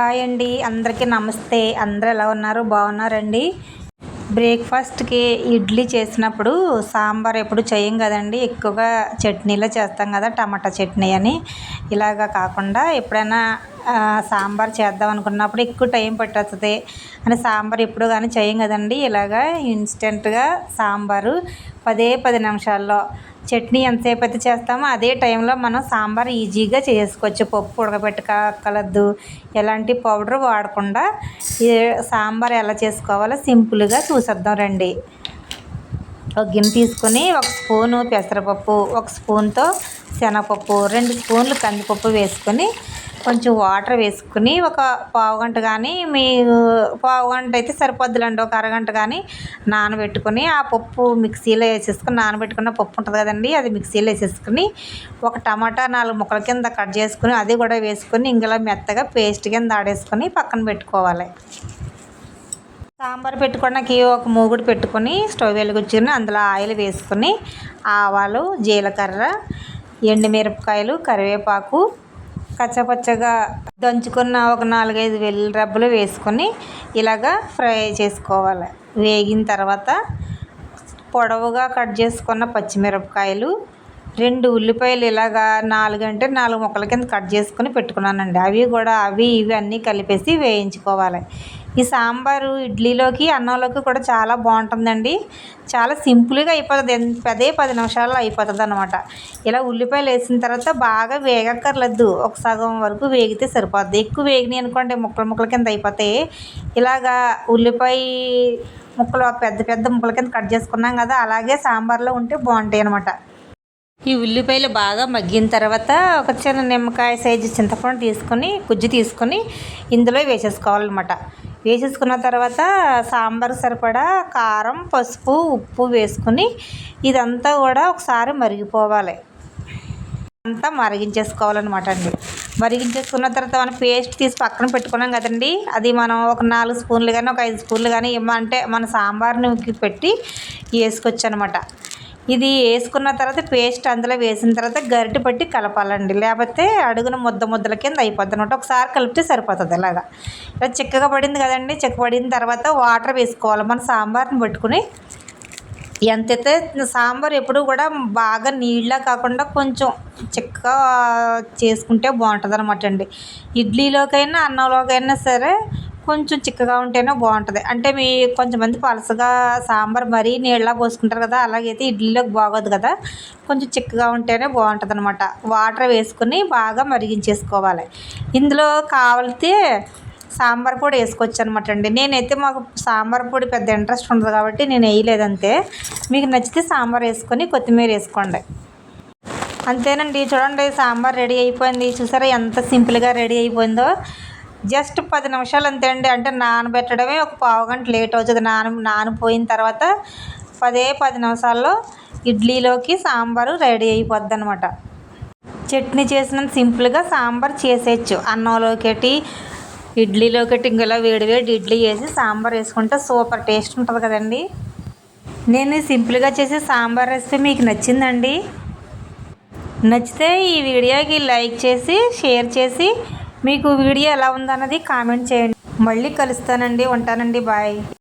Hi అండి. అందరికీ నమస్తే. అందరూ ఎలా ఉన్నారు? బాగున్నారండి? బ్రేక్ఫాస్ట్కి ఇడ్లీ చేసినప్పుడు సాంబార్ ఎప్పుడు చేయం కదండి. ఎక్కువగా చట్నీలో చేస్తాం కదా టమాటా చట్నీ అని. ఇలాగా కాకుండా ఎప్పుడైనా సాంబార్ చేద్దాం అనుకున్నప్పుడు ఎక్కువ టైం పట్టేస్తుంది అని సాంబార్ ఎప్పుడు కానీ చేయం కదండి. ఇలాగా ఇన్స్టెంట్గా సాంబారు పదే పది నిమిషాల్లో. చట్నీ ఎంతసేపు అయితే చేస్తామో అదే టైంలో మనం సాంబార్ ఈజీగా చేసుకోవచ్చు. పప్పు ఉడకబెట్టకలద్దు ఎలాంటి పౌడర్ వాడకుండా సాంబార్ ఎలా చేసుకోవాలో సింపుల్గా చూసేద్దాం రండి. ఒక గిన్నె తీసుకొని ఒక స్పూను పెసరపప్పు ఒక స్పూన్తో శనగపప్పు రెండు స్పూన్లు కందిపప్పు వేసుకొని కొంచెం వాటర్ వేసుకుని ఒక పావు గంట కానీ మీ పావు గంట అయితే సరిపోద్దులండి. ఒక అరగంట కానీ నానబెట్టుకొని ఆ పప్పు మిక్సీలో వేసేసుకుని నానబెట్టుకున్న పప్పు ఉంటుంది కదండి అది మిక్సీలో వేసేసుకుని ఒక టమాటా నాలుగు ముక్కల కింద కట్ చేసుకుని అది కూడా వేసుకుని ఇంకలా మెత్తగా పేస్ట్ కింద ఆడేసుకొని పక్కన పెట్టుకోవాలి. సాంబార్ పెట్టుకోవడానికి ఒక మూగుడు పెట్టుకొని స్టవ్ వెలిగించుకొని అందులో ఆయిల్ వేసుకొని ఆవాలు జీలకర్ర ఎండుమిరపకాయలు కరివేపాకు కచ్చపచ్చగా దంచుకున్న ఒక నాలుగైదు వెల్లు రబ్బలు వేసుకొని ఇలాగా ఫ్రై చేసుకోవాలి. వేగిన తర్వాత పొడవుగా కట్ చేసుకున్న పచ్చిమిరపకాయలు రెండు ఉల్లిపాయలు ఇలాగా నాలుగు అంటే నాలుగు ముక్కల కింద కట్ చేసుకుని పెట్టుకున్నానండి. అవి కూడా అవి ఇవి అన్నీ కలిపేసి వేయించుకోవాలి. ఈ సాంబారు ఇడ్లీలోకి అన్నంలోకి కూడా చాలా బాగుంటుందండి. చాలా సింపుల్గా అయిపోతుంది. పదే పది నిమిషాల్లో అయిపోతుంది అనమాట ఇలా ఉల్లిపాయలు వేసిన తర్వాత బాగా వేగక్కర్లేదు. ఒక సగం వరకు వేగితే సరిపోద్ది. ఎక్కువ వేగినాయి అనుకోండి ముక్కలు ముక్కల కింద అయిపోతాయి ఇలాగా ఉల్లిపాయ ముక్కలు పెద్ద పెద్ద ముక్కల కింద కట్ చేసుకున్నాం కదా అలాగే సాంబార్లో ఉంటే బాగుంటాయి అనమాట ఈ ఉల్లిపాయలు బాగా మగ్గిన తర్వాత ఒక చిన్న నిమ్మకాయ సైజు చింతపండు తీసుకొని గుజ్జు తీసుకొని ఇందులో వేసేసుకోవాలన్నమాట. వేసేసుకున్న తర్వాత సాంబార్ సరిపడా కారం పసుపు ఉప్పు వేసుకొని ఇదంతా కూడా ఒకసారి మరిగిపోవాలి. అంతా మరిగించేసుకోవాలన్నమాట అండి. మరిగించేసుకున్న తర్వాత మనం పేస్ట్ తీసి పక్కన పెట్టుకున్నాం కదండి. అది మనం ఒక నాలుగు స్పూన్లు కానీ ఒక ఐదు స్పూన్లు కానీ ఇమ్మంటే మన సాంబార్ని పెట్టి వేసుకోవచ్చు అనమాట ఇది వేసుకున్న తర్వాత పేస్ట్ అందులో వేసిన తర్వాత గరిటె పట్టి కలపాలండి. లేకపోతే అడుగున ముద్ద ముద్దల కింద అయిపోద్ది అనమాట ఒకసారి కలిపితే సరిపోతుంది ఇలాగా ఇలా చిక్కగా పడింది కదండి. చిక్క పడిన తర్వాత వాటర్ వేసుకోవాలి. మన సాంబార్ని పెట్టుకుని ఎంతైతే సాంబార్ ఎప్పుడు కూడా బాగా నీళ్ళ కాకుండా కొంచెం చిక్కగా చేసుకుంటే బాగుంటుంది అనమాట అండి. ఇడ్లీలోకైనా అన్నంలోకైనా సరే కొంచెం చిక్కగా ఉంటేనే బాగుంటుంది. అంటే మీ కొంచెంమంది పలసగా సాంబార్ మరీ నీళ్ళ పోసుకుంటారు కదా అలాగైతే ఇడ్లీలోకి బాగోదు కదా. కొంచెం చిక్కగా ఉంటేనే బాగుంటుంది అనమాట వాటర్ వేసుకుని బాగా మరిగించేసుకోవాలి. ఇందులో కావాలితే సాంబార్ పొడి వేసుకోవచ్చు అనమాట అండి. నేనైతే మాకు సాంబార్ పొడి పెద్ద ఇంట్రెస్ట్ ఉండదు కాబట్టి నేను వేయలేదంతే. మీకు నచ్చితే సాంబార్ వేసుకొని కొత్తిమీర వేసుకోండి. అంతేనండి. చూడండి సాంబార్ రెడీ అయిపోయింది. చూసారా ఎంత సింపుల్గా రెడీ అయిపోయిందో. జస్ట్ పది నిమిషాలు అంతే అండి. అంటే నానబెట్టడమే ఒక పావు గంట లేట్ అవుతుంది. నాన నానిపోయిన తర్వాత పదే పది నిమిషాల్లో ఇడ్లీలోకి సాంబారు రెడీ అయిపోద్ది అనమాట చట్నీ చేసినంత సింపుల్గా సాంబార్ చేసేయచ్చు. అన్నంలోకి ఇడ్లీలోకి ఇంకలా వేడి వేడి ఇడ్లీ వేసి సాంబార్ వేసుకుంటే సూపర్ టేస్ట్ ఉంటుంది కదండి. నేను సింపుల్గా చేసే సాంబార్ రెసిపీ మీకు నచ్చిందండి. నచ్చితే ఈ వీడియోకి లైక్ చేసి షేర్ చేసి మీకు వీడియో ఎలా ఉందన్నది కామెంట్ చేయండి. మళ్ళీ కలుస్తానండి ఉంటానండి బాయ్.